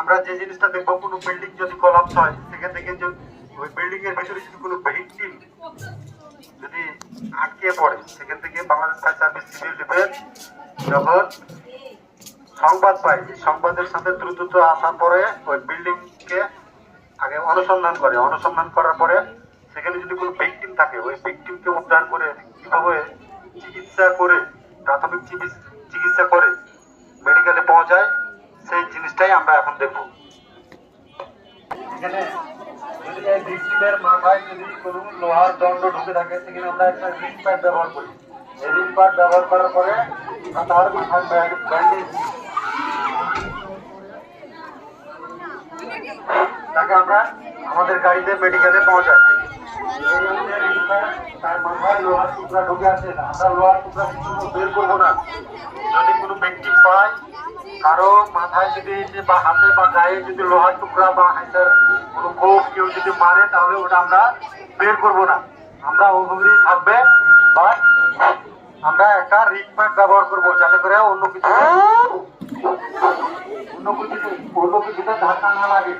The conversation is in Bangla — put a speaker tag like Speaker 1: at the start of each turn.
Speaker 1: আমরা যে জিনিসটা দেখব, কোনো বিল্ডিং যদি কলাপস হয় সেখান থেকে ওই বিল্ডিং এর ভিতরে যদি কোনো ভিকটিম যদি আটকে পড়ে সেখান থেকে Bangladesh fire service civil defence যখন সংবাদ পাই। সংবাদের সাথে দ্রুত আসার পরে ওই বিল্ডিং কে আগে অনুসন্ধান করে। অনুসন্ধান করার পরে সেখানে যদি কোনো ভিকটিম থাকে, ওই ভিকটিমকে উদ্ধার করে কীভাবে চিকিৎসা করে, প্রাথমিক চিকিৎসা করে মেডিকেলে পৌঁছায় জিনিসটাই আমরা এখন দেখব। সেখানে আমরা একটা রিং প্যাড ব্যবহার করি। রিং প্যাড ব্যবহার করার পরে তার তাকে আমরা আমাদের গাড়িতে, মেডিকেলে পৌঁছাই এই হচ্ছে ring pad, তার মাথায় লোহার টুকরা ঢুকে আছে আমরা লোহার টুকরা কিন্তু বের করব না। যদি কোনো ব্যক্তি পায়, কারও মাথায় যদি বা হাতে বা গায়ে যদি লোহার টুকরা বা হাতের কোনো কোপ কেউ যদি মারে, তাহলে ওটা আমরা বের করব না। আমরা ওভাবেই থাকবে বা আমরা একটা রিকমেন্ট ব্যবহার করব, যাতে করে অন্য কিছু অন্য কিছু অন্য কিছুতে ধাক্কা না লাগে।